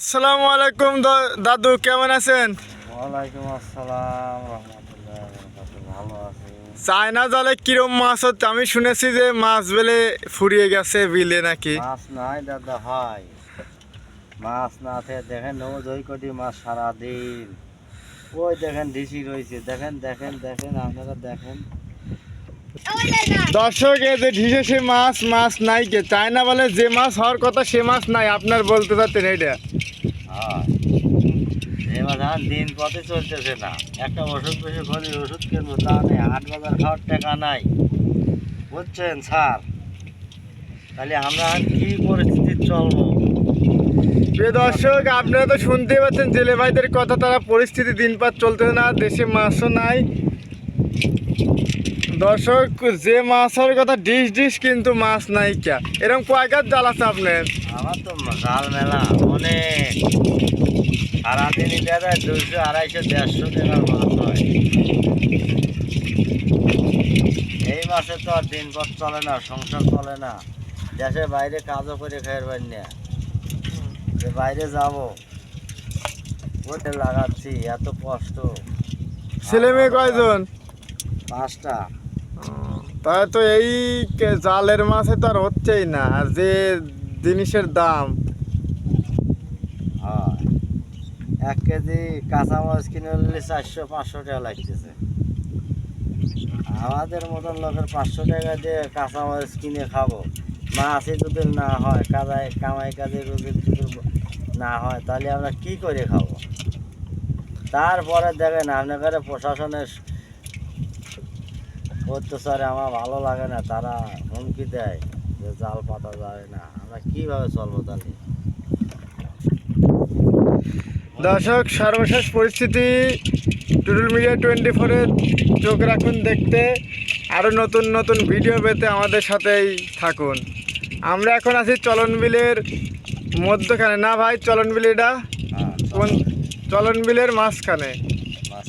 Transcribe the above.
আসসালামু আলাইকুম দাদু কেমন আছেন? ওয়ালাইকুম আসসালাম ভালো আছি। চায়না জালে কিরম মাছ হচ্ছে? আমি শুনেছি যে মাছ বেলে ফুরিয়ে গেছে বিলে নাকি। মাছ নাই দাদা হয় মাছ না দেখেন নৌজ ওই কোটি মাছ সারাদিন। ওই দেখেন ডিসি রয়েছে। দেখেন দেখেন দেখেন আপনারা দেখেন। দর্শক এই যে ঢিসে সে মাছ মাছ নাই কে? চায়না বলে যে মাছ হওয়ার কথা সে মাছ নাই আপনার বলতে চাচ্ছেন এটা এবার দিন পথে চলতেছে না। একটা ওষুধ ওষুধ কিনবো তা নেই হাট বাজার খাওয়ার টাকা নাই। বুঝছেন স্যার? তাহলে আমরা কি পরিস্থিতি চলবো? প্রিয় দর্শক আপনারা তো শুনতেই পাচ্ছেন জেলে ভাইদের কথা তারা পরিস্থিতি দিনপাত চলতেছে না দেশে মাছও নাই দর্শক যে মাছ হওয়ার কথা ডিশ ডিশ কিন্তু মাছ নাই কে। এরকম কয়কার জাল আছে আপনার? আমার তো জাল মেলা অনেক সারাদিনই দাদা দুশো আড়াইশো দেড়শো টাকার মাছ হয়। এই মাসে তো আর দিনপথ চলে না সংসার চলে না। দেশের বাইরে কাজও করে খাইয়ের পারি না। যে বাইরে যাব ওটা লাগাচ্ছি এত কষ্ট। ছেলে মেয়ে কয়জন? পাঁচটা। তাই তো এই জালের মাছে তো আর হচ্ছেই না আর যে জিনিসের দাম। হয় এক কেজি কাঁচা মাছ কিনে নিলে চারশো পাঁচশো টাকা লাগতেছে। আমাদের মতন লোকের পাঁচশো টাকা দিয়ে কাঁচা মাছ কিনে খাব। মাছই যদি না হয় কাজায় কামাই কাজে যদি যদি না হয় তাহলে আমরা কি করে খাব? তারপরে দেখেন আপনাদের প্রশাসনের অত্যাচারে আমার ভালো লাগে না। তারা হুমকি দেয় যে জাল পাতা যায় না। আমরা কীভাবে চলবো তাহলে? দর্শক সর্বশেষ পরিস্থিতি টুডুল মিডিয়া টোয়েন্টি ফোরের চোখ রাখুন দেখতে। আরও নতুন নতুন ভিডিও পেতে আমাদের সাথেই থাকুন। আমরা এখন আছি চলন বিলের মধ্যখানে। না ভাই চলন বিল এটা? হ্যাঁ কোন চলন বিলের মাঝখানে। মাছ